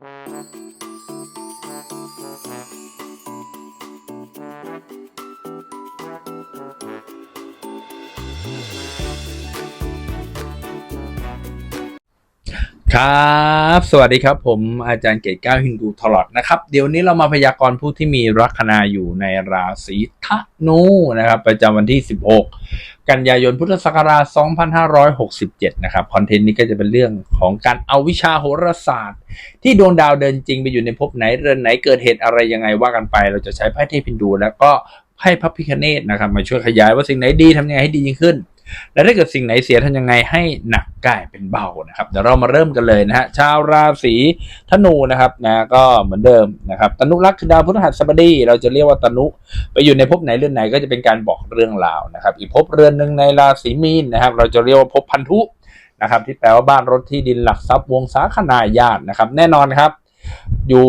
Música ครับ สวัสดีครับ ผมอาจารย์เกตก้าฮินดูทลอดนะครับ เดี๋ยวนี้เรามาพยากรณ์ผู้ที่มีลัคนาอยู่ในราศีธนูนะครับ ประจำวันที่ 16 กันยายนพุทธศักราช 2567 นะครับ คอนเทนต์นี้ก็จะเป็นเรื่องของการเอาวิชาโหราศาสตร์ ที่ดวงดาวเดินจริงไปอยู่ในภพไหนเรือนไหนเกิดเหตุอะไรยังไงว่ากันไป เราจะใช้ไพ่เทพินดู แล้วก็ไพ่พระพิคเนตนะครับมาช่วยขยายว่าสิ่งไหนดีทำยังไงให้ดียิ่งขึ้น และถ้าเกิดสิ่งไหนเสียทำยังไงให้หนักกลายเป็นเบานะครับ เดี๋ยวเรามาเริ่มกันเลยนะฮะชาวราศีธนูนะครับนะก็เหมือนเดิมนะครับตนุรักษ์คือดาวพฤหัสบดี เราจะเรียกว่าตนุ ไปอยู่ในภพไหนเรือนไหนก็จะเป็นการบอกเรื่องราวนะครับ อีกภพเรือนหนึ่งในราศีมีนนะครับ เราจะเรียกว่าภพพันธุนะครับ ที่แปลว่าบ้านรถที่ดินหลักทรัพย์วงศาคณาญาตินะครับ แน่นอนครับ อยู่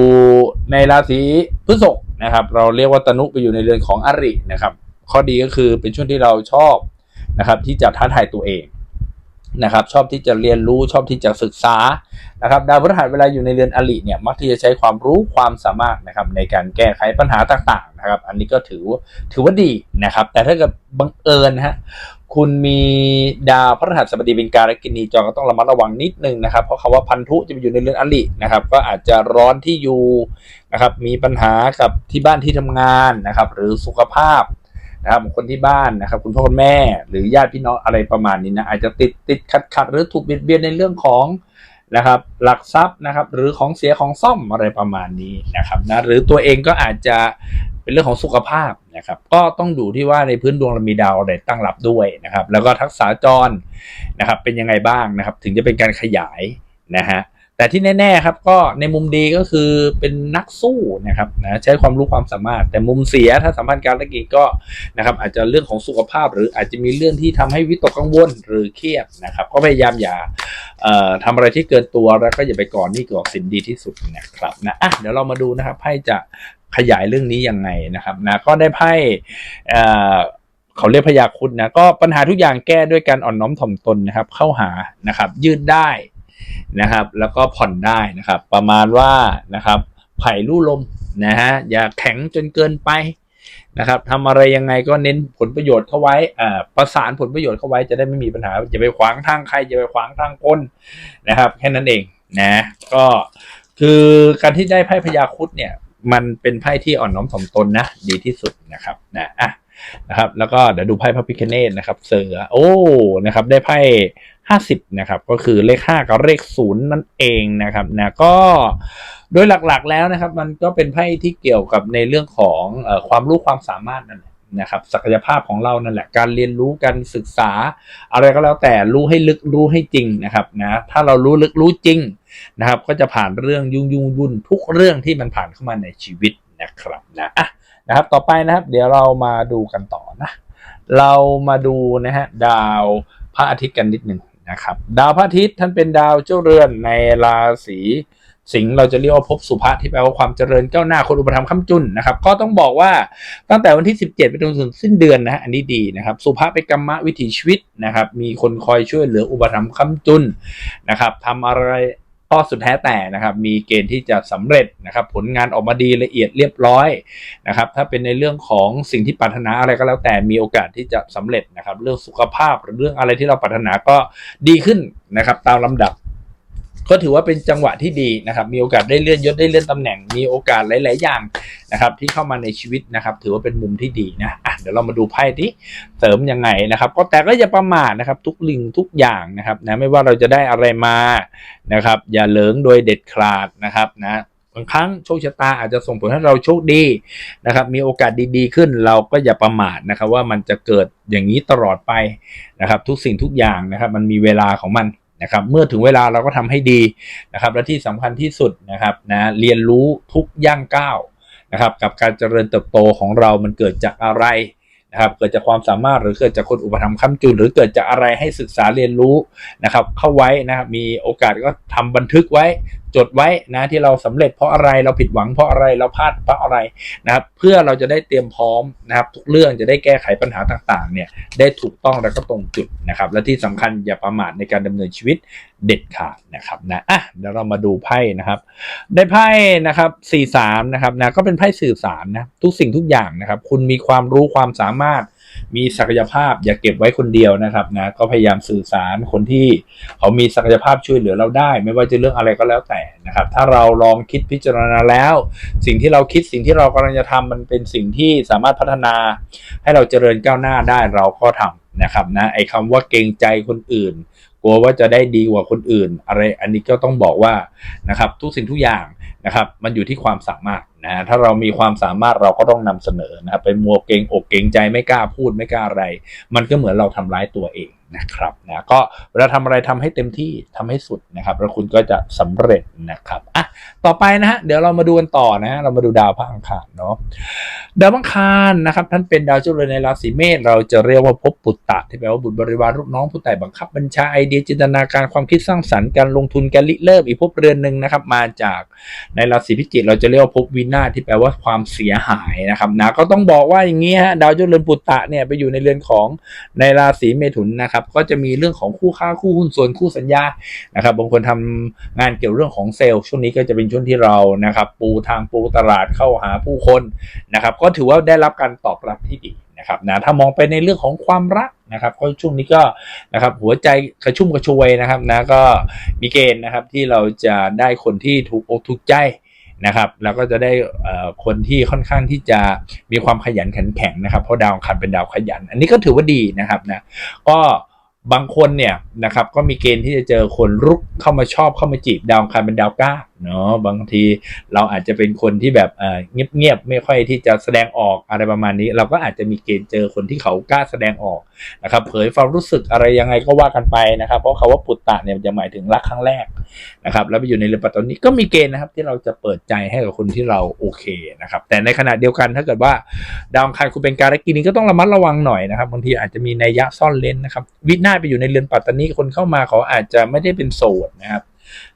ในราศีพฤษภนะครับ เราเรียกว่าตนุไปอยู่ในเรือนของอรินะครับ ข้อดีก็คือเป็นช่วงที่เราชอบ นะครับที่จะท้าทายตัวเองนะครับชอบที่จะเรียนรู้ชอบที่จะศึกษานะครับดาวพฤหัสเวลาอยู่ในเรือนอริเนี่ยมักที่จะใช้ความรู้ความสามารถนะครับในการแก้ไขปัญหาต่างๆนะครับอันนี้ก็ถือถือว่าดีนะครับ แต่ถ้าเกิดบังเอิญฮะคุณมีดาวพฤหัสบดีเป็นการกินีจรก็ต้องระมัดระวังนิดนึงนะครับ เพราะคำว่าพันธุจะไปอยู่ในเรือนอรินะครับ ก็อาจจะร้อนที่อยู่นะครับมีปัญหากับที่บ้านที่ทำงานนะครับ หรือสุขภาพ นะครับคนที่บ้านนะครับ คุณพ่อคุณแม่หรือญาติพี่น้องอะไรประมาณนี้นะอาจจะติดติดขัดขัดหรือถูกเบียดเบียนในเรื่องของนะครับ หลักทรัพย์นะครับ หรือของเสียของซ่อมอะไรประมาณนี้นะครับนะหรือตัวเองก็อาจจะเป็นเรื่องของสุขภาพนะครับ ก็ต้องดูที่ว่าในพื้นดวงเรามีดาวอะไรตั้งรับด้วยนะครับ แล้วก็ทักษะจรนะครับ เป็นยังไงบ้างนะครับ ถึงจะเป็นการขยายนะฮะ แต่ที่แน่ๆครับก็ในมุมดีก็คือเป็นนักสู้นะครับนะใช้ความรู้ความสามารถ แต่มุมเสียถ้าสัมพันธ์การธุรกิจก็นะครับอาจจะเรื่องของสุขภาพ หรืออาจจะมีเรื่องที่ทำให้วิตกกังวลหรือเครียดนะครับ ก็พยายามอย่าเอ่อทำอะไรที่เกินตัวแล้วก็อย่าไปก่อนนี่ก่อสินดีที่สุดนะครับนะอะเดี๋ยวเรามาดูนะครับไพ่จะขยายเรื่องนี้ยังไงนะครับนะก็ได้ไพ่เขาเรียกพยาคุดนะก็ปัญหาทุกอย่างแก้ด้วยการอ่อนน้อมถ่อมตนนะครับ เข้าหานะครับ ยืดได้ นะครับ แล้วก็ผ่อนได้นะครับ ประมาณว่านะครับไผ่ลู่ลมนะฮะอย่าแข็งจนเกินไปนะครับทำอะไรยังไงก็เน้นผลประโยชน์เข้าไว้อ่าประสานผลประโยชน์เข้าไว้จะได้ไม่มีปัญหาอย่าไปขวางทางใครอย่าไปขวางทางคนนะครับแค่นั้นเองนะก็คือการที่ได้ไพ่พญาคุดเนี่ย มันเป็นไพ่ที่อ่อนน้อมถ่อมตนนะดีที่สุดนะครับนะอะนะครับ แล้วก็เดี๋ยวดูไพ่พระพิคเนตนะครับ เสือโอ้นะครับ ได้ไพ่ ห้าสิบนะครับ ก็คือเลขห้ากับเลขศูนย์นั่นเองนะครับนะก็โดยหลักๆแล้วนะครับ มันก็เป็นไพ่ที่เกี่ยวกับในเรื่องของออความรู้ความสามารถนั่นแหละนะครับศักยภาพของเรานั่นแหละการเรียนรู้การศึกษา อะไรก็แล้วแต่รู้ให้ลึกรู้ให้จริงนะครับนะถ้าเรารู้ลึกรู้จริงนะครับ ก็จะผ่านเรื่องยุ่งยุ่งวุ่นทุกเรื่องที่มันผ่านเข้ามาในชีวิตนะครับนะอะนะครับต่อไปนะครับ เดี๋ยวเรามาดูกันต่อนะ เรามาดูนะฮะดาวพระอาทิตย์กันนิดหนึ่ง นะครับ ดาวพระอาทิตย์ท่านเป็นดาวเจ้าเรือนในราศีสิงห์เราจะเรียกว่าภพสุภะที่แปลว่าความเจริญก้าวหน้าคนอุปถัมภ์ค้ำจุนนะครับ ก็ต้องบอกว่าตั้งแต่วันที่ 17 ไปจนถึงสิ้นเดือนนะฮะอันนี้ดีนะครับ สุภะเป็นกรรมวิถีชีวิตนะครับ มีคนคอยช่วยเหลืออุปถัมภ์ค้ำจุนนะครับทำอะไร ข้อสุดแท้แต่นะครับมีเกณฑ์ที่จะสำเร็จนะครับผลงานออกมาดีละเอียดเรียบร้อยนะครับถ้าเป็นในเรื่องของสิ่งที่ปรารถนาอะไรก็แล้วแต่มีโอกาสที่จะสำเร็จนะครับเรื่องสุขภาพหรือเรื่องอะไรที่เราปรารถนาก็ดีขึ้นนะครับตามลำดับ ก็ถือว่าเป็นจังหวะที่ดีนะครับ มีโอกาสได้เลื่อนยศได้เลื่อนตำแหน่ง มีโอกาสหลาย ๆ อย่างนะครับ ที่เข้ามาในชีวิตนะครับ ถือว่าเป็นมุมที่ดีนะอะเดี๋ยวเรามาดูไพ่ที่เสริมยังไงนะครับ ก็แต่ก็อย่าประมาทนะครับ ทุกลิงทุกอย่างนะครับนะไม่ว่าเราจะได้อะไรมานะครับ อย่าเหลิงโดยเด็ดขาดนะครับนะบางครั้งโชคชะตาอาจจะส่งผลให้เราโชคดีนะครับ มีโอกาสดีๆ ขึ้นเราก็อย่าประมาทนะครับ ว่ามันจะเกิดอย่างนี้ตลอดไปนะครับ ทุกสิ่งทุกอย่างนะครับ มันมีเวลาของมัน นะครับเมื่อถึงเวลาเราก็ทำให้ดีนะครับและที่สำคัญที่สุดนะครับนะเรียนรู้ทุกย่างก้าวนะครับกับการเจริญเติบโตของเรามันเกิดจากอะไรนะครับเกิดจากความสามารถหรือเกิดจากคนอุปถัมภ์ค้ำจุน หรือเกิดจากอะไรให้ศึกษาเรียนรู้นะครับเข้าไว้นะครับมีโอกาสก็ทำบันทึกไว้จดไว้นะที่เราสำเร็จเพราะอะไรเราผิดหวังเพราะอะไรเราพลาดเพราะอะไรนะครับเพื่อเราจะได้เตรียมพร้อมนะครับ ทุกเรื่องจะได้แก้ไขปัญหาต่างๆเนี่ยได้ถูกต้องแล้วก็ตรงจุดนะครับ และที่สำคัญอย่าประมาทในการดำเนินชีวิตเด็ดขาดนะครับนะอะเดี๋ยวเรามาดูไพ่นะครับ ได้ไพ่นะครับสี่สามนะครับนะก็เป็นไพ่สื่อสารนะทุกสิ่งทุกอย่างนะครับ คุณมีความรู้ความสามารถ มีศักยภาพอย่าเก็บไว้คนเดียวนะครับนะก็พยายามสื่อสารคนที่เขามีศักยภาพช่วยเหลือเราได้ ไม่ว่าจะเรื่องอะไรก็แล้วแต่นะครับ ถ้าเราลองคิดพิจารณาแล้ว สิ่งที่เราคิดสิ่งที่เรากำลังจะทำมันเป็นสิ่งที่สามารถพัฒนา ให้เราเจริญก้าวหน้าได้เราก็ทำนะครับนะไอ้คำว่าเกรงใจคนอื่น กลัวว่าจะได้ดีกว่าคนอื่น อะไรอันนี้ก็ต้องบอกว่านะครับทุกสิ่งทุกอย่างนะครับ มันอยู่ที่ความสามารถ นะถ้าเรามีความสามารถเราก็ต้องนำเสนอนะครับไปมัวเกงอกเกงใจไม่กล้าพูดไม่กล้าอะไร มันก็เหมือนเราทำร้ายตัวเอง นะครับนะก็เวลาทำอะไรทำให้เต็มที่ทำให้สุดนะครับแล้วคุณก็จะสำเร็จนะครับอะต่อไปนะฮะเดี๋ยวเรามาดูกันต่อนะฮะเรามาดูดาวพระอังคารเนาะดาวพระอังคารนะครับท่านเป็นดาวจ้าเรือนในราศีเมษเราจะเรียกว่าภพปุตตะที่แปลว่าบุตรบริวารลูกน้องผู้ใต้บังคับบัญชาไอเดียจินตนาการความคิดสร้างสรรค์การลงทุนการริเริ่มอีกภพเรือนหนึ่งนะครับมาจากในราศีพิจิกเราจะเรียกว่าภพวินาศที่แปลว่าความเสียหายนะครับนะก็ต้องบอกว่าอย่างนี้ฮะดาวจ้าเรือนปุตตะเนี่ยไปอยู่ในเรือนของในราศีเมถุนนะครับก็จะมีเรื่องของคู่ค้าคู่หุ้นส่วนคู่สัญญานะครับบางคนทำงานเกี่ยวเรื่องของเซลล์ช่วงนี้ก็จะเป็นช่วงที่เรานะครับปูทางปูตลาดเข้าหาผู้คนนะครับก็ถือว่าได้รับการตอบรับที่ดีนะครับนะถ้ามองไปในเรื่องของความรักนะครับก็ช่วงนี้ก็นะครับหัวใจกระชุ่มกระชวยนะครับนะก็มีเกณฑ์นะครับที่เราจะได้คนที่ถูกอกถูกใจนะครับแล้วก็จะได้คนที่ค่อนข้างที่จะมีความขยันขันแข็งนะครับเพราะดาวอังคันเป็นดาวขยัน อันนี้ก็ถือว่าดีนะครับนะก็ บางคนเนี่ยนะครับก็มีเกณฑ์ที่จะเจอคนรุกเข้ามาชอบเข้ามาจีบดาวอังคารเป็นดาวก้า เนาะบางทีเราอาจจะเป็นคนที่แบบเอ่อเงียบๆไม่ค่อยที่จะแสดงออกอะไรประมาณนี้ เราก็อาจจะมีเกณฑ์เจอคนที่เขากล้าแสดงออกนะครับเผยความรู้สึกอะไรยังไงก็ว่ากันไปนะครับ เพราะคาว่าปุตตะเนี่ยจะหมายถึงรักครั้งแรกนะครับ แล้วไปอยู่ในเรือนปัตตานีก็มีเกณฑ์นะครับที่เราจะเปิดใจให้กับคนที่เราโอเคนะครับ แต่ในขณะเดียวกันถ้าเกิดว่าดาวอังคารคุณเป็นการกินี้ก็ต้องระมัดระวังหน่อยนะครับบางทีอาจจะมีนัยยะซ่อนเลนนะครับ วินาไปอยู่ในเรือนปัตตานีคนเข้ามาเขาอาจจะไม่ได้เป็นโสดนะครับ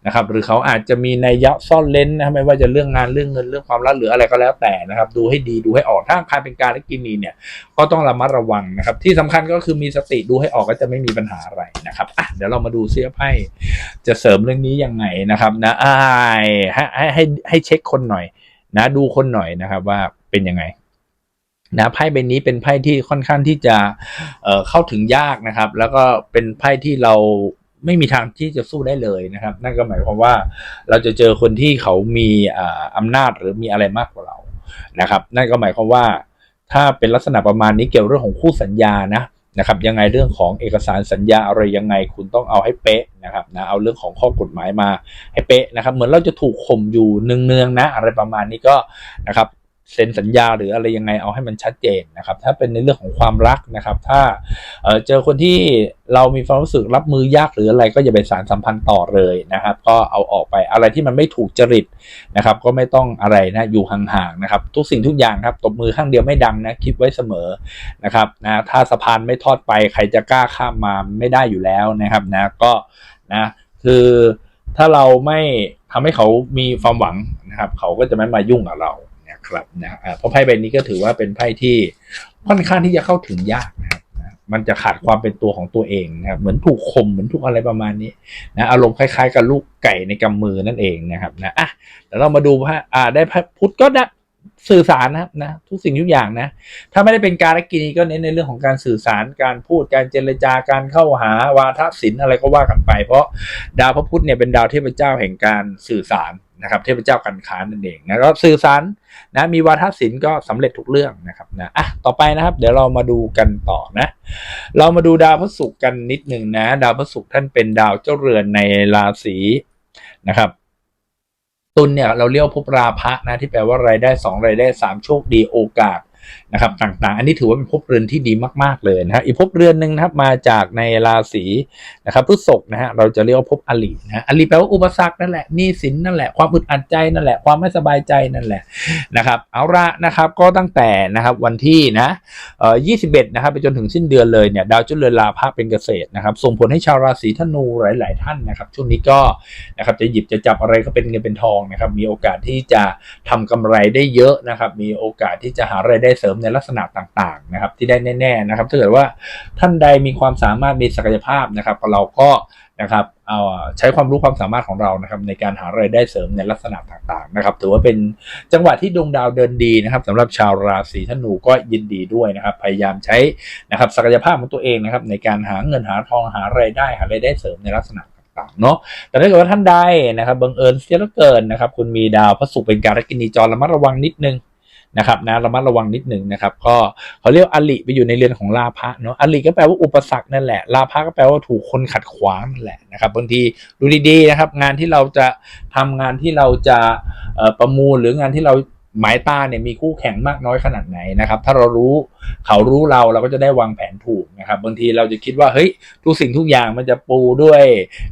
นะครับหรือเขาอาจจะมีนัยะซ่อนเลนนะครับไม่ว่าจะเรื่องงานเรื่องเงินเรื่องความรักหรืออะไรก็แล้วแต่นะครับ ดูให้ดีดูให้ออกถ้าอังครเป็นการกินีเนี่ยก็ต้องระมัดระวังนะครับ ที่สำคัญก็คือมีสติดูให้ออกก็จะไม่มีปัญหาอะไรนะครับอะเดี๋ยวเรามาดูเสื้อไพ่จะเสริมเรื่องนี้ยังไงนะครับนะให้ให้ให้ให้เช็คคนหน่อย นะดูคนหน่อยนะครับว่าเป็นยังไงนะไพ่ใบนี้เป็นไพ่ที่ค่อนข้างที่จะเเข้าถึงยากนะครับ แล้วก็เป็นไพ่ที่เรา ไม่มีทางที่จะสู้ได้เลยนะครับ นั่นก็หมายความว่าเราจะเจอคนที่เขามีอ่าอำนาจหรือมีอะไรมากกว่าเรานะครับ นั่นก็หมายความว่า ถ้าเป็นลักษณะประมาณนี้เกี่ยวเรื่องของคู่สัญญานะนะครับยังไงเรื่องของเอกสารสัญญาอะไรยังไงคุณต้องเอาให้เป๊ะนะครับนะเอาเรื่องของข้อกฎหมายมาให้เป๊ะนะครับ เหมือนเราจะถูกข่มอยู่เนืองๆนะ อะไรประมาณนี้ก็นะครับ เซ็นสัญญาหรืออะไรยังไงเอาให้มันชัดเจนนะครับ ถ้าเป็นในเรื่องของความรักนะครับ ถ้าเจอคนที่เรามีความรู้สึกรับมือยากหรืออะไรก็อย่าไปสารสัมพันธ์ต่อเลยนะครับ ก็เอาออกไปอะไรที่มันไม่ถูกจริตนะครับ ก็ไม่ต้องอะไรนะอยู่ห่างๆนะครับ ทุกสิ่งทุกอย่างครับตบมือข้างเดียวไม่ดังนะคิดไว้เสมอนะครับนะถ้าสะพานไม่ทอดไปใครจะกล้าข้ามมาไม่ได้อยู่แล้วนะครับนะก็นะคือถ้าเราไม่ทำให้เขามีความหวังนะครับ เขาก็จะไม่มายุ่งกับเรา นะครับนะเพราะไพ่ใบนี้ก็ถือว่าเป็นไพ่ที่ค่อนข้างที่จะเข้าถึงยากนะครับมันจะขาดความเป็นตัวของตัวเองนะครับ เหมือนถูกข่มเหมือนถูกอะไรประมาณนี้นะอารมณ์คล้ายๆกับลูกไก่ในกำมือนั่นเองนะครับนะอะเดี๋ยวเรามาดูพระอ่าได้พระพุทธก็ได้สื่อสารนะครับนะทุกสิ่งทุกอย่างนะ ถ้าไม่ได้เป็นการกินีก็เน้นในเรื่องของการสื่อสารการพูดการเจรจาการเข้าหาวาทศิลป์อะไรก็ว่ากันไป เพราะดาวพระพุธเนี่ยเป็นดาวเทพเจ้าแห่งการสื่อสาร นะครับเทพเจ้าการค้านั่นเองนะก็สื่อสารนะมีวาทศิลป์ก็สำเร็จทุกเรื่องนะครับนะอะต่อไปนะครับ เดี๋ยวเรามาดูกันต่อนะ เรามาดูดาวพระศุกร์กันนิดหนึ่งนะ ดาวพระศุกร์ท่านเป็นดาวเจ้าเรือนในราศีนะครับตุลเนี่ยเราเรียกว่าภพราพะนะที่แปลว่ารายได้สองรายได้สามโชคดีโอกาส นะครับต่างๆ อันนี้ถือว่าเป็นภพเรือนที่ดีมากๆเลยนะฮะอีกภพเรือนหนึ่งนะครับมาจากในราศีนะครับพฤษภนะฮะเราจะเรียกว่าภพอลินะอลิแปลว่าอุปสรรคนั่นแหละหนี้สินนั่นแหละความอึดอัดใจนั่นแหละความไม่สบายใจนั่นแหละนะครับเอาละนะครับก็ตั้งแต่นะครับวันที่นะเอ่อ21นะครับไปจนถึงสิ้นเดือนเลยเนี่ยดาวจุลเรือนลาภะเป็นเกษตรนะครับส่งผลให้ชาวราศีธนูหลาย ๆ ท่านนะครับ ช่วงนี้ก็นะครับจะหยิบจะจับอะไรก็เป็นเงินเป็นทองนะครับมีโอกาสที่จะทำกำไรได้เยอะนะครับมีโอกาสที่จะหารายได้เสริมในลักษณะต่างๆนะครับ ที่ได้แน่ๆนะครับ ถ้าเกิดว่าท่านใดมีความสามารถมีศักยภาพนะครับเราก็นะครับเอาใช้ความรู้ความสามารถของเรานะครับ ในการหารายได้เสริมในลักษณะต่างๆนะครับถือว่าเป็นจังหวะที่ดวงดาวเดินดีนะครับสำหรับชาวราศีธนูก็ยินดีด้วยนะครับ พยายามใช้นะครับศักยภาพของตัวเองนะครับ ในการหาเงินหาทองหารายได้หารายได้เสริมในลักษณะต่างๆเนาะแต่ถ้าเกิดว่าท่านใดนะครับบังเอิญเสียเหลือเกินนะครับ คุณมีดาวพระศุกร์เป็นการกินีจรระมัดระวังนิดนึง นะครับนะระมัดระวังนิดหนึ่งนะครับ ก็เขาเรียกอลิไปอยู่ในเรือนของลาภะเนาะอลิก็แปลว่าอุปสรรคนั่นแหละลาภะก็แปลว่าถูกคนขัดขวางนั่นแหละนะครับบางทีดูดีๆนะครับ งานที่เราจะทำงานที่เราจะประมูลหรืองานที่เรา หมายตาเนี่ยมีคู่แข่งมากน้อยขนาดไหนนะครับ ถ้าเรารู้เขารู้เราเราก็จะได้วางแผนถูกนะครับ บางทีเราจะคิดว่าเฮ้ยทุกสิ่งทุกอย่างมันจะปูด้วย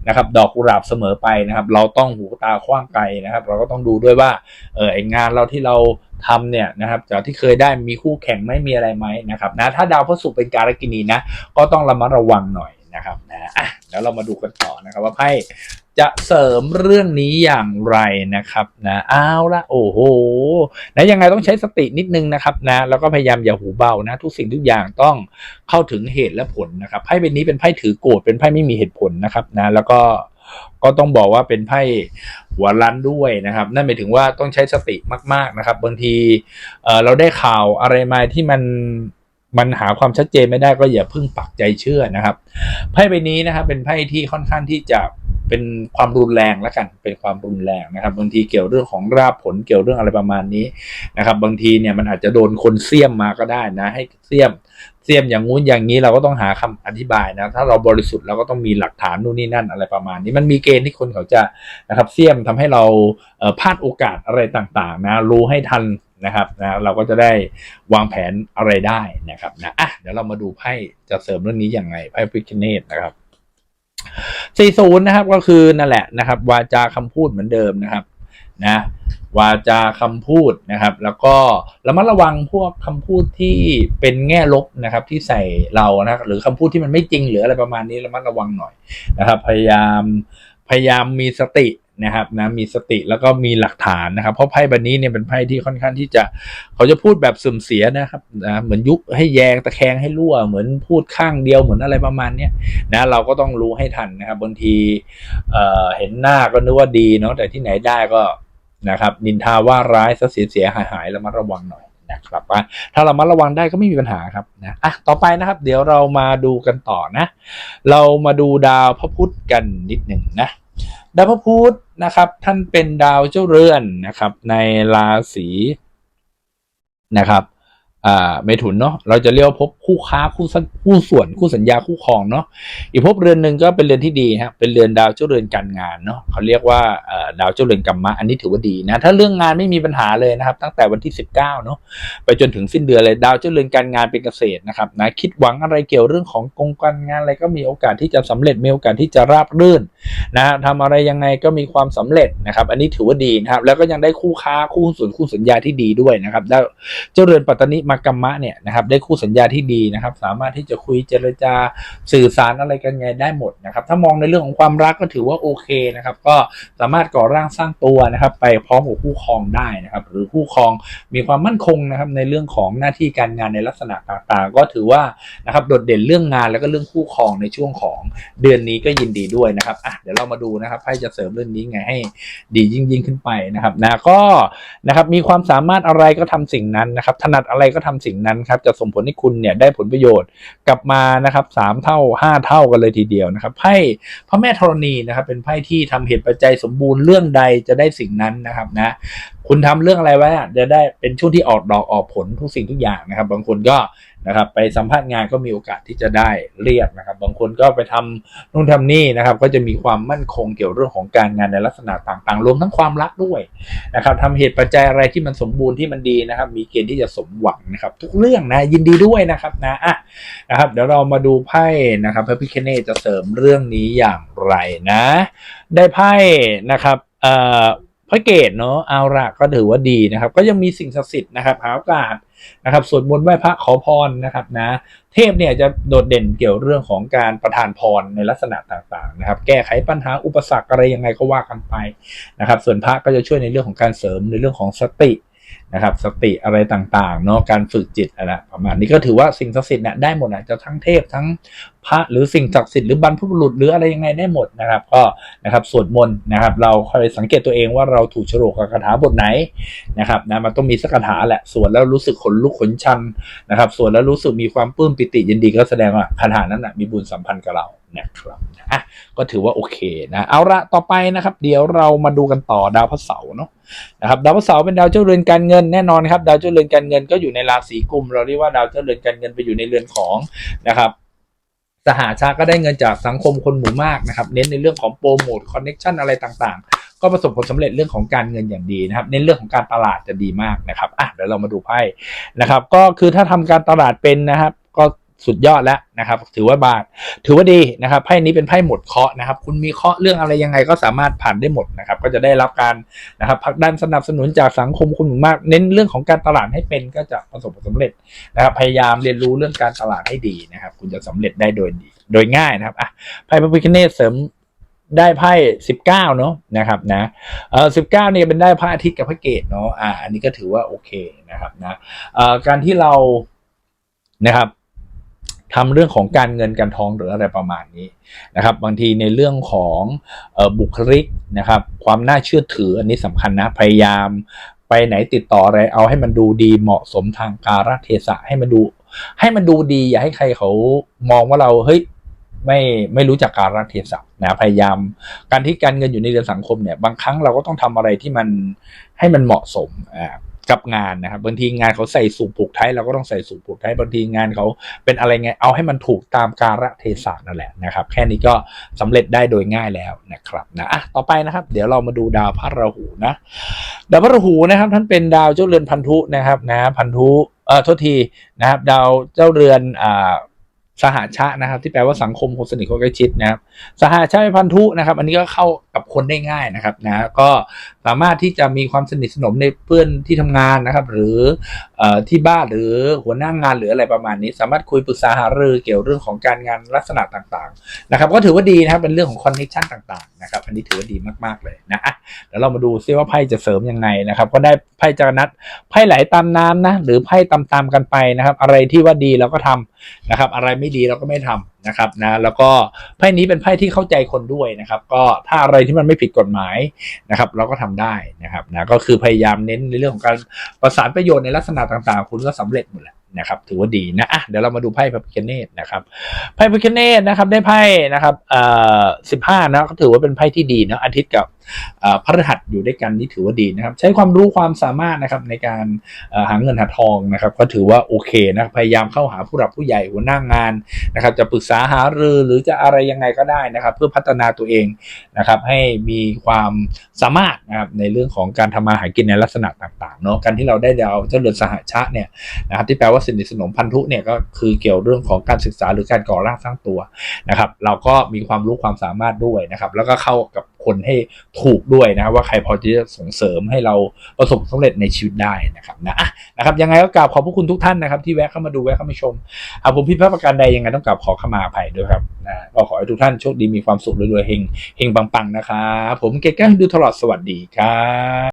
นะครับ ดอกกุหลาบเสมอไปนะครับ เราต้องหูตาขว้างไกลนะครับ เราก็ต้องดูด้วยว่าเอองานเราที่เราทำเนี่ยนะครับจากที่เคยได้มีคู่แข่งไม่มีอะไรไหมนะครับนะถ้าดาวพระศุกร์เป็นการกินีนะ ก็ต้องระมัดระวังหน่อยนะครับนะ แล้วเรามาดูกันต่อนะครับ ว่าไพ่จะเสริมเรื่องนี้อย่างไรนะครับนะเอาละโอ้โหนะยังไงต้องใช้สตินิดนึงนะครับนะแล้วก็พยายามอย่าหูเบานะ ทุกสิ่งทุกอย่างต้องเข้าถึงเหตุและผลนะครับไพ่ใบนี้เป็นไพ่ถือโกรธเป็นไพ่ไม่มีเหตุผลนะครับนะแล้วก็ก็ต้องบอกว่าเป็นไพ่หัวลันด้วยนะครับ นั่นหมายถึงว่าต้องใช้สติมาก ๆนะครับ บางทีเเราได้ข่าวอะไรมาที่มัน มันหาความชัดเจนไม่ได้ก็อย่าเพิ่งปักใจเชื่อนะครับ ไพ่ใบนี้นะครับ เป็นไพ่ที่ค่อนข้างที่จะเป็นความรุนแรงแล้วกัน เป็นความรุนแรงนะครับ บางทีเกี่ยวเรื่องของราบผลเกี่ยวเรื่องอะไรประมาณนี้นะครับ บางทีเนี่ยมันอาจจะโดนคนเสียมมาก็ได้นะ ให้เสียม เสียมอย่างงู้นอย่างนี้เราก็ต้องหาคำอธิบายนะถ้าเราบริสุทธิ์เราก็ต้องมีหลักฐานนู่นนี่นั่นอะไรประมาณนี้มันมีเกณฑ์ที่คนเขาจะนะครับเสียมทำให้เราเพลาดโอกาสอะไรต่างๆนะรู้ให้ทันนะครับนะเราก็จะได้วางแผนอะไรได้นะครับนะอะเดี๋ยวเรามาดูไพ่จะเสริมเรื่องนี้อย่างไงไพ่พิคเนตนะครับ40นะครับก็คือนั่นแหละนะครับวาจาคำพูดเหมือนเดิมนะครับ นะวาจาคำพูดนะครับ แล้วก็ระมัดระวังพวกคำพูดที่เป็นแง่ลบนะครับที่ใส่เรานะหรือคำพูดที่มันไม่จริงหรืออะไรประมาณนี้ระมัดระวังหน่อยนะครับ พยายามพยายามมีสติ นะครับนะมีสติแล้วก็มีหลักฐานนะครับ เพราะไพ่ใบนี้เนี่ยเป็นไพ่ที่ค่อนข้างที่จะเขาจะพูดแบบสื่มเสียนะครับนะเหมือนยุให้แยงตะแคงให้รั่ว เหมือนพูดข้างเดียวเหมือนอะไรประมาณเนี้ยนะเราก็ต้องรู้ให้ทันนะครับบางทีเอ่อเห็นหน้าก็นึกว่าดีเนาะแต่ที่ไหนได้ก็นะครับนินทาว่าร้ายซะเสียเสียหายหายแล้วมาระวังหน่อยนะครับถ้าเรามาระวังได้ก็ไม่มีปัญหาครับนะอะต่อไปนะครับ เดี๋ยวเรามาดูกันต่อนะ เรามาดูดาวพระพุธกันนิดหนึ่งนะ ดาวพระพุธนะครับ ท่านเป็นดาวเจ้าเรือนนะครับ ในราศีนะครับ อ่าเมถุนเนาะเราจะเรียกว่าภพคู่ค้าคู่สัญคู่ส่วนคู่สัญญาคู่ครองเนาะอีกภพเรือนหนึ่งก็เป็นเรือนที่ดีครับเป็นเรือนดาวเจ้าเรือนการงานเนาะเขาเรียกว่าอ่อดาวเจ้าเรือนกัมมะอันนี้ถือว่าดีนะถ้าเรื่องงานไม่มีปัญหาเลยนะครับ ตั้งแต่วันที่ 19เนาะไปจนถึงสิ้นเดือนเลยดาวเจ้าเรือนการงานเป็นเกษตรนะครับนะคิดหวังอะไรเกี่ยวเรื่องของกงการงานอะไรก็มีโอกาสที่จะสำเร็จมีโอกาสที่จะราบรื่นนะทำอะไรยังไงก็มีความสำเร็จนะครับ อันนี้ถือว่าดีนะครับแล้วก็ยังได้คู่ค้าคู่ส่วนคู่สัญญาที่ดีด้วยนะครับได้เจ้าเรือนปัตตนิมากรรมะเนี่ยนะครับได้คู่สัญญาที่ดีนะครับ สามารถที่จะคุยเจรจาสื่อสารอะไรกันไงได้หมดนะครับ ถ้ามองในเรื่องของความรักก็ถือว่าโอเคนะครับ ก็สามารถก่อร่างสร้างตัวนะครับ ไปพร้อมกับคู่ครองได้นะครับ หรือคู่ครองมีความมั่นคงนะครับในเรื่องของหน้าที่การงานในลักษณะต่างๆ ก็ถือว่านะครับโดดเด่นเรื่องงานแล้วก็เรื่องคู่ครองในช่วงของเดือนนี้ก็ยินดีด้วยนะครับอะเดี๋ยวเรามาดูนะครับไพ่จะเสริมเรื่องนี้ไงให้ดียิ่งยิ่งขึ้นไปนะครับนะก็นะครับมีความสามารถอะไรก็ทำสิ่งนั้นนะครับถนัดอะไรก็ทำสิ่งนั้นครับจะส่งผลให้คุณเนี่ยได้ผลประโยชน์กลับมานะครับสามเท่าห้าเท่ากันเลยทีเดียวนะครับไพ่พระแม่ธรณีนะครับเป็นไพ่ที่ทำเหตุปัจจัยสมบูรณ์เรื่องใดจะได้สิ่งนั้นนะครับนะคุณทำเรื่องอะไรไว้จะได้เป็นช่วงที่ออกดอกออกผลทุกสิ่งทุกอย่างนะครับ บางคนก็ นะครับ ไปสัมภาษณ์งานก็มีโอกาสที่จะได้เรียกนะครับ บางคนก็ไปทำนู่นทำนี่นะครับ ก็จะมีความมั่นคงเกี่ยวเรื่องของการงานในลักษณะต่างๆ รวมทั้งความรักด้วยนะครับทำเหตุปัจจัยอะไรที่มันสมบูรณ์ที่มันดีนะครับ มีเกณฑ์ที่จะสมหวังนะครับ ทุกเรื่องนะยินดีด้วยนะครับนะอะนะครับ เดี๋ยวเรามาดูไพ่นะครับพระพิคเนตจะเสริมเรื่องนี้อย่างไรนะ ได้ไพ่นะครับเอ่อพระเกตเนาะเอาละก็ถือว่าดีนะครับ ก็ยังมีสิ่งศักดิ์สิทธิ์นะครับหาโอกาส นะครับสวดมนต์ไหว้พระขอพรนะครับนะเทพเนี่ยจะโดดเด่นเกี่ยวเรื่องของการประทานพรในลักษณะต่างๆนะครับ แก้ไขปัญหาอุปสรรคอะไรยังไงก็ว่ากันไปนะครับ ส่วนพระก็จะช่วยในเรื่องของการเสริมในเรื่องของสตินะครับสติอะไรต่างๆเนาะการฝึกจิตอะไรประมาณนี้ก็ถือว่าสิ่งศักดิ์สิทธิ์เนี่ยได้หมดนะจะทั้งเทพทั้ง พระหรือสิ่งศักดิ์สิทธิ์หรือบรรพบุรุษหรืออะไรยังไงได้หมดนะครับ ก็นะครับสวดมนต์นะครับ เราคอยสังเกตตัวเองว่าเราถูกฉลกกับคาถาบทไหนนะครับนะมันต้องมีสักคาถาแหละสวดแล้วรู้สึกขนลุกขนชันนะครับสวนแล้วรู้สึกมีความปลื้มปิติยินดีก็แสดงว่าคาถานั้นนะมีบุญสัมพันธ์กับเรานะครับอะก็ถือว่าโอเคนะเอาละต่อไปนะครับ เดี๋ยวเรามาดูกันต่อดาวพระเสาร์เนาะนะครับดาวพระเสาร์เป็นดาวเจ้าเรือนการเงินแน่นอนครับ ดาวเจ้าเรือนการเงินก็อยู่ในราศีกุม เราเรียกว่าดาวเจ้าเรือนการเงินไปอยู่ในเรือนของนะครับ สหาชาก็ได้เงินจากสังคมคนหมู่มากนะครับ เน้นในเรื่องของโปรโมทคอนเน็ชันอะไรต่างๆ ก็ประสบผลสำเร็จเรื่องของการเงินอย่างดีนะครับ เน้นเรื่องของการตลาดจะดีมากนะครับอะเดี๋ยวเรามาดูไพ่นะครับ ก็คือถ้าทำการตลาดเป็นนะครับ สุดยอดแล้วนะครับ ถือว่าบาทถือว่าดีนะครับไพ่นี้เป็นไพ่หมดเคราะห์นะครับ คุณมีเคราะห์เรื่องอะไรยังไงก็สามารถผ่านได้หมดนะครับ ก็จะได้รับการนะครับผลักดันสนับสนุนจากสังคมคนหมู่มาก เน้นเรื่องของการตลาดให้เป็นก็จะประสบผลสำเร็จนะครับ พยายามเรียนรู้เรื่องการตลาดให้ดีนะครับ คุณจะสำเร็จได้โดยดีโดยง่ายนะครับอะไพ่พระพิฆเนศเสริมได้ไพ่สิบเก้าเนาะนะครับนะเออสิบเก้าเนี่ยเป็นได้พระอาทิตย์กับพระเกตเนาะอ่า อันนี้ก็ถือว่าโอเคนะครับนะเอ่อการที่เรานะครับ ทำเรื่องของการเงินการทองหรืออะไรประมาณนี้นะครับ บางทีในเรื่องของออบุคลิกนะครับ ความน่าเชื่อถืออันนี้สำคัญนะพยายามไปไหนติดต่ออะไรเอาให้มันดูดีเหมาะสมทางการเทศะให้มันดู ให้มันดูดีอย่าให้ใครเขามองว่าเราเฮ้ยไม่ไม่รู้จักการรัเทศะนะพยายาม การที่การเงินอยู่ในเรือนสังคมเนี่ยบางครั้งเราก็ต้องทำอะไรที่มันให้มันเหมาะสมอ่า กับงานนะครับบางทีงานเขาใส่สูทผูกไทยเราก็ต้องใส่สูทผูกไทยบางทีงานเขาเป็นอะไรไงเอาให้มันถูกตามการเทศะนั่นแหละนะครับ แค่นี้ก็สำเร็จได้โดยง่ายแล้วนะครับนะอะต่อไปนะครับ เดี๋ยวเรามาดูดาวพระราหูนะดาวพระราหูนะครับ ท่านเป็นดาวเจ้าเรือนพันธุนะครับนะพันธุเอ่อโทษทีนะครับ ดาวเจ้าเรือนอ่าสหชานะครับ ที่แปลว่าสังคมคนสนิทคนใกล้ชิดนะครับ สหชาติพันธุนะครับ อันนี้ก็เข้ากับคนได้ง่ายนะครับนะก็สามารถที่จะมีความสนิทสนมในเพื่อนที่ทำงานนะครับ หรืออที่บ้านหรือหัวหน้างงานหรืออะไรประมาณนี้ สามารถคุยปรึกษาหารือเกี่ยวเรื่องของการงานลักษณะต่างๆนะครับ ก็ถือว่าดีนะครับเป็นเรื่องของคอนเนคชั่นต่างๆนะครับอันนี้ถือว่าดีมากๆเลยนะอะเดี๋ยวเรามาดูซิว่าไพ่จะเสริมยังไงนะครับ ก็ได้ไพ่จักนัดไพ่ไหลตามน้ำนะหรือไพ่ตามๆกันไปนะครับ อะไรที่ว่าดีเราก็ทำนะครับ อะไรไม่ดีเราก็ไม่ทำนะครับนะแล้วก็ไพ่นี้เป็นไพ่ที่เข้าใจคนด้วยนะครับ ก็ถ้าอะไรที่มันไม่ผิดกฎหมายนะครับ เราก็ทำได้นะครับนะก็คือพยายามเน้นในเรื่องของการประสานประโยชน์ในลักษณะต่างๆ คุณก็สำเร็จหมดแหละนะครับถือว่าดีนะอะเดี๋ยวเรามาดูไพ่พระพิคเนตนะครับไพ่พระพิคเนตนะครับได้ไพ่นะครับเอ่อสิบห้านะก็ถือว่าเป็นไพ่ที่ดีนะอาทิตย์กับเอ่อพฤหัสอยู่ด้วยกันนี่ถือว่าดีนะครับ ใช้ความรู้ความสามารถนะครับในการหาเงินหาทองนะครับ ก็ถือว่าโอเคนะพยายามเข้าหาผู้หลักผู้ใหญ่หัวหน้างานนะครับ จะปรึกษาหารือหรือจะอะไรยังไงก็ได้นะครับ เพื่อพัฒนาตัวเองนะครับ ให้มีความสามารถนะครับในเรื่องของการทำมาหากินในลักษณะต่างๆเนาะการที่เราได้ดาวเจ้าเรือนสหชาติเนี่ยนะครับ ที่แปลว่าสนิทสนมพันธุเนี่ยก็คือเกี่ยวเรื่องของการศึกษาหรือการก่อร่างสร้างตัวนะครับ เราก็มีความรู้ความสามารถด้วยนะครับ แล้วก็เข้ากับ คนให้ถูกด้วยนะว่าใครพอที่จะส่งเสริมให้เราประสบสำเร็จในชีวิตได้นะครับนะนะครับยังไงก็กราบขอบพระคุณทุกท่านนะครับที่แวะเข้ามาดูแวะเข้ามาชมอาผมพิดพลาดประการใดยังไงต้องกราบขอขมาอภัยด้วยครับนะก็ขอให้ทุกท่านโชคดีมีความสุขรวยๆเฮงเฮงปังๆนะครับผมเก๊กแก้วดูตลอดสวัสดีครับ